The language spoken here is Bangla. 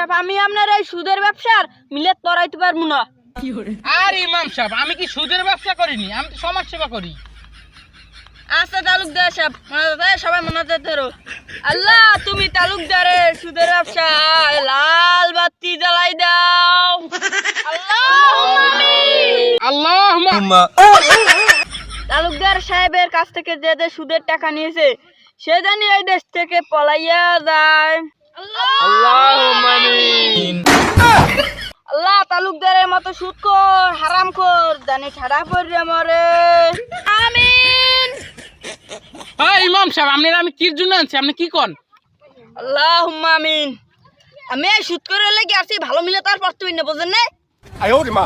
সাহেব আমি আপনার এই সুদের ব্যবসার মিলে তরাইতে পারব না। আর ইমাম সাহেব আমি কি সুদের ব্যবসা করিনি? আমি তো সমাজ সেবা করি। আচ্ছা তালুকদার সাহেব মনে সবাই মনে ধরো আল্লাহ তুমি তালুকদারের সুদের ব্যবসা লাল বাতি জ্বালাই দাও। আল্লাহ তালুকদার সাহেবের কাছ থেকে যে যে সুদের টাকা নিয়েছে সে জানি এই দেশ থেকে পলাইয়া যায়। তালুকদারের মতো সুৎখোর কর জানি ঠাড়া পড়ে মরে। আমিন। ওই ইমাম সাহেব আপনি আমি কির জন্য আনছি? আপনি কি কন? আল্লাহ আমিন। আমি শুট করে লাগি আসি ভালো মিলে তার পড়তে না বুঝেন না আয় মা।